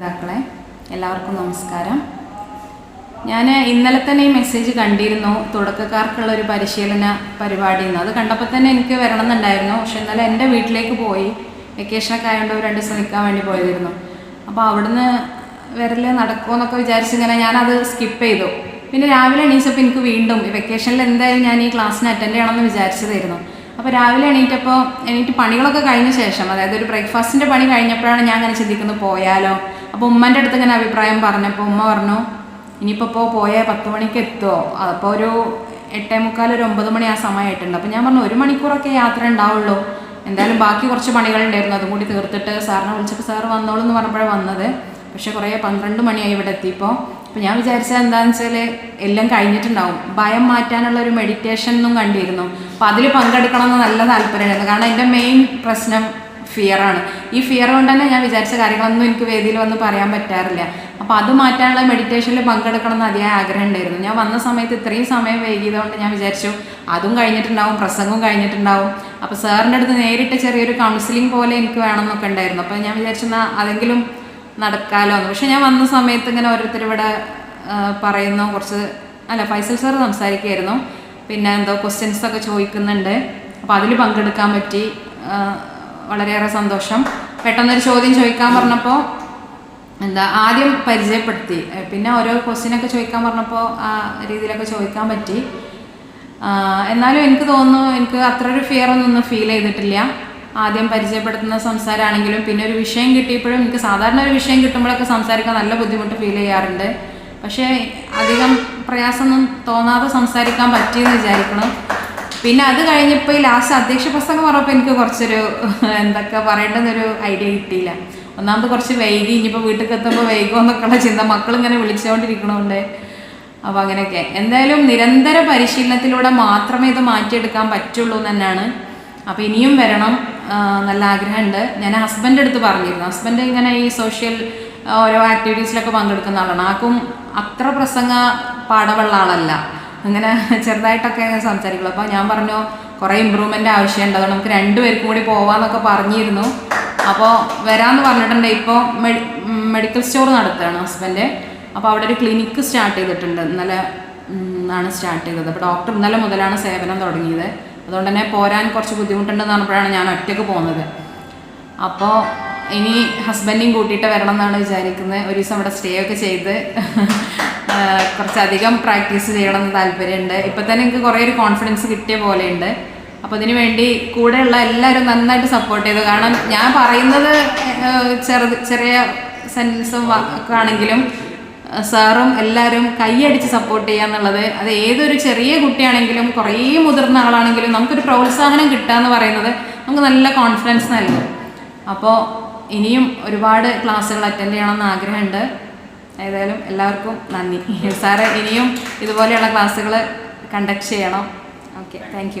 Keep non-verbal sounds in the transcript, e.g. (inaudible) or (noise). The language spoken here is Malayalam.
നേതാക്കളെ എല്ലാവർക്കും നമസ്കാരം. ഞാൻ ഇന്നലെ തന്നെ ഈ മെസ്സേജ് കണ്ടിരുന്നു തുടക്കക്കാർക്കുള്ള ഒരു പരിശീലന പരിപാടി എന്ന്. അത് കണ്ടപ്പോൾ തന്നെ എനിക്ക് വരണം എന്നുണ്ടായിരുന്നു പക്ഷെ ഇന്നലെ എന്റെ വീട്ടിലേക്ക് പോയി വെക്കേഷനൊക്കെ ആയതുകൊണ്ട് ഒരു രണ്ട് ദിവസം നിൽക്കാൻ വേണ്ടി പോയതിരുന്നു അപ്പോൾ അവിടുന്ന് വരൽ നടക്കുമോ എന്നൊക്കെ വിചാരിച്ച് ഇങ്ങനെ ഞാനത് സ്കിപ്പ് ചെയ്തു. പിന്നെ രാവിലെ എണീച്ചപ്പോൾ എനിക്ക് വീണ്ടും വെക്കേഷനിൽ എന്തായാലും ഞാൻ ഈ ക്ലാസ്സിന് അറ്റൻഡ് ചെയ്യണമെന്ന് വിചാരിച്ചതായിരുന്നു. അപ്പോൾ രാവിലെ എണീറ്റപ്പോൾ എണീറ്റ് പണികളൊക്കെ കഴിഞ്ഞ ശേഷം അതായത് ഒരു ബ്രേക്ക്ഫാസ്റ്റിന്റെ പണി കഴിഞ്ഞപ്പോഴാണ് ഞാൻ അങ്ങനെ ചിന്തിക്കുന്നത് പോയാലോ? അപ്പോൾ ഉമ്മന്റെ അടുത്ത് ഇങ്ങനെ അഭിപ്രായം പറഞ്ഞപ്പോൾ ഉമ്മ പറഞ്ഞു ഇനിയിപ്പോൾ പോയ പത്ത് മണിക്ക് എത്തുമോ അപ്പോൾ ഒരു എട്ടേ മുക്കാൽ ഒരു ഒമ്പത് മണി ആ സമയമായിട്ടുണ്ട് അപ്പോൾ ഞാൻ പറഞ്ഞു ഒരു മണിക്കൂറൊക്കെ യാത്ര ഉണ്ടാവുള്ളൂ. എന്തായാലും ബാക്കി കുറച്ച് പണികളുണ്ടായിരുന്നു. അതും കൂടി തീർത്തിട്ട് സാറിനെ വിളിച്ചപ്പോൾ സാർ വന്നോളൂ എന്ന് പറഞ്ഞപ്പോഴാണ് വന്നത്. പക്ഷേ കുറേ പന്ത്രണ്ട് മണിയായി ഇവിടെ എത്തിയപ്പോൾ അപ്പോൾ ഞാൻ വിചാരിച്ചത് എന്താണെന്ന് വെച്ചാൽ എല്ലാം കഴിഞ്ഞിട്ടുണ്ടാവും. ഭയം മാറ്റാനുള്ള ഒരു മെഡിറ്റേഷൻ എന്നും കണ്ടിരുന്നു. അപ്പോൾ അതിൽ പങ്കെടുക്കണം എന്ന് നല്ല താല്പര്യമായിരുന്നു. കാരണം എന്റെ മെയിൻ പ്രശ്നം ഫിയറാണ് ഈ ഫിയർ കൊണ്ട് തന്നെ ഞാൻ വിചാരിച്ച കാര്യങ്ങളൊന്നും എനിക്ക് വേദിയിൽ വന്ന് പറയാൻ പറ്റാറില്ല. അപ്പോൾ അത് മാറ്റാനുള്ള മെഡിറ്റേഷനിൽ പങ്കെടുക്കണം എന്ന് അതിയായ ആഗ്രഹം ഉണ്ടായിരുന്നു. ഞാൻ വന്ന സമയത്ത് ഇത്രയും സമയം വൈകിയതുകൊണ്ട് ഞാൻ വിചാരിച്ചു അതും കഴിഞ്ഞിട്ടുണ്ടാവും പ്രസംഗവും കഴിഞ്ഞിട്ടുണ്ടാവും. അപ്പോൾ സാറിന്റെ അടുത്ത് നേരിട്ട് ചെറിയൊരു കൗൺസിലിംഗ് പോലെ എനിക്ക് വേണമെന്നൊക്കെ ഉണ്ടായിരുന്നു. അപ്പോൾ ഞാൻ വിചാരിച്ചെന്നാൽ അതെങ്കിലും നടക്കാലോ എന്ന്. പക്ഷേ ഞാൻ വന്ന സമയത്ത് ഇങ്ങനെ ഓരോരുത്തർ ഇവിടെ പറയുന്നു കുറച്ച് അല്ല ഫൈസൽ സാർ സംസാരിക്കുമായിരുന്നു പിന്നെ എന്തോ ക്വസ്റ്റ്യൻസൊക്കെ ചോദിക്കുന്നുണ്ട്. അപ്പോൾ അതിൽ പങ്കെടുക്കാൻ പറ്റി. വളരെയേറെ സന്തോഷം. പെട്ടെന്നൊരു ചോദ്യം ചോദിക്കാൻ പറഞ്ഞപ്പോൾ എന്താ ആദ്യം പരിചയപ്പെടുത്തി. പിന്നെ ഓരോ ക്വസ്റ്റ്യനൊക്കെ ചോദിക്കാൻ പറഞ്ഞപ്പോൾ ആ രീതിയിലൊക്കെ ചോദിക്കാൻ പറ്റി. എന്നാലും എനിക്ക് തോന്നുന്നു എനിക്ക് അത്ര ഒരു ഫിയർ ഒന്നും ഫീൽ ചെയ്തിട്ടില്ല. ആദ്യം പരിചയപ്പെടുത്തുന്ന സംസാരമാണെങ്കിലും പിന്നെ ഒരു വിഷയം കിട്ടിയപ്പോഴും എനിക്ക് സാധാരണ ഒരു വിഷയം കിട്ടുമ്പോഴൊക്കെ സംസാരിക്കാൻ നല്ല ബുദ്ധിമുട്ട് ഫീൽ ചെയ്യാറുണ്ട്. പക്ഷേ അധികം പ്രയാസമൊന്നും തോന്നാതെ സംസാരിക്കാൻ പറ്റിയെന്ന് വിചാരിക്കണം. പിന്നെ അത് കഴിഞ്ഞപ്പോൾ ഈ ലാസ്റ്റ് അധ്യക്ഷ പ്രസംഗം പറഞ്ഞപ്പോൾ എനിക്ക് കുറച്ചൊരു എന്തൊക്കെ പറയേണ്ടെന്നൊരു ഐഡിയ കിട്ടിയില്ല. ഒന്നാമത് കുറച്ച് വൈകി ഇനിയിപ്പോൾ വീട്ടിൽ എത്തുമ്പോൾ വൈകുമോ എന്നൊക്കെയുള്ള ചിന്ത മക്കളിങ്ങനെ വിളിച്ചുകൊണ്ടിരിക്കണോണ്ട് അപ്പോൾ അങ്ങനെയൊക്കെ. എന്തായാലും നിരന്തര പരിശീലനത്തിലൂടെ മാത്രമേ ഇത് മാറ്റിയെടുക്കാൻ പറ്റുള്ളൂ തന്നെയാണ്. അപ്പോൾ ഇനിയും വരണം നല്ല ആഗ്രഹമുണ്ട്. ഞാൻ ഹസ്ബൻഡ് അടുത്ത് പറഞ്ഞിരുന്നു. ഹസ്ബൻഡ് ഇങ്ങനെ ഈ സോഷ്യൽ ഓരോ ആക്ടിവിറ്റീസിലൊക്കെ പങ്കെടുക്കുന്ന ആളാണ്. ആക്കും അത്ര പ്രസംഗ പാടമുള്ള ആളല്ല. അങ്ങനെ ചെറുതായിട്ടൊക്കെ സംസാരിക്കുള്ളൂ. അപ്പോൾ ഞാൻ പറഞ്ഞു കുറേ ഇമ്പ്രൂവ്മെന്റ് ആവശ്യമുണ്ട്. അതുകൊണ്ട് നമുക്ക് രണ്ടുപേർക്കും കൂടി പോവാന്നൊക്കെ പറഞ്ഞിരുന്നു. അപ്പോൾ വരാമെന്ന് പറഞ്ഞിട്ടുണ്ട്. ഇപ്പോൾ മെഡിക്കൽ സ്റ്റോർ നടത്തുകയാണ് ഹസ്ബൻഡ് അപ്പോൾ അവിടെ ഒരു ക്ലിനിക്ക് സ്റ്റാർട്ട് ചെയ്തിട്ടുണ്ട്. ഇന്നലെ ആണ് സ്റ്റാർട്ട് ചെയ്തത്. അപ്പോൾ ഡോക്ടർ ഇന്നലെ മുതലാണ് സേവനം തുടങ്ങിയത്. അതുകൊണ്ട് തന്നെ പോരാൻ കുറച്ച് ബുദ്ധിമുട്ടുണ്ടെന്ന് പറഞ്ഞപ്പോഴാണ് ഞാൻ ഒറ്റയ്ക്ക് പോകുന്നത് അപ്പോൾ ഇനി ഹസ്ബൻഡിനെയും കൂട്ടിയിട്ട് വരണം എന്നാണ് വിചാരിക്കുന്നത്. ഒരു ദിവസം അവിടെ സ്റ്റേ ഒക്കെ ചെയ്ത് (laughs) കുറച്ചധികം പ്രാക്ടീസ് ചെയ്യണം എന്ന് താല്പര്യമുണ്ട്. ഇപ്പം തന്നെ എനിക്ക് കുറേ ഒരു കോൺഫിഡൻസ് കിട്ടിയ പോലെയുണ്ട്. അപ്പോൾ അതിന് വേണ്ടി കൂടെയുള്ള എല്ലാവരും നന്നായിട്ട് സപ്പോർട്ട് ചെയ്തു. കാരണം ഞാൻ പറയുന്നത് ചെറുത് ചെറിയ സെൻസും ആണെങ്കിലും സാറും എല്ലാവരും കൈയടിച്ച് സപ്പോർട്ട് ചെയ്യുക എന്നുള്ളത് അത് ഏതൊരു ചെറിയ കുട്ടിയാണെങ്കിലും കുറേ മുതിർന്ന ആളാണെങ്കിലും നമുക്കൊരു പ്രോത്സാഹനം കിട്ടുക എന്ന് പറയുന്നത് നമുക്ക് നല്ല കോൺഫിഡൻസ് നൽകും. അപ്പോൾ ഇനിയും ഒരുപാട് ക്ലാസ്സുകൾ അറ്റൻഡ് ചെയ്യണമെന്ന് ആഗ്രഹമുണ്ട്. ഏതായാലും എല്ലാവർക്കും നന്ദി. (laughs) സാറ് ഇനിയും ഇതുപോലെയുള്ള ക്ലാസ്സുകൾ കണ്ടക്ട് ചെയ്യണം. Okay thank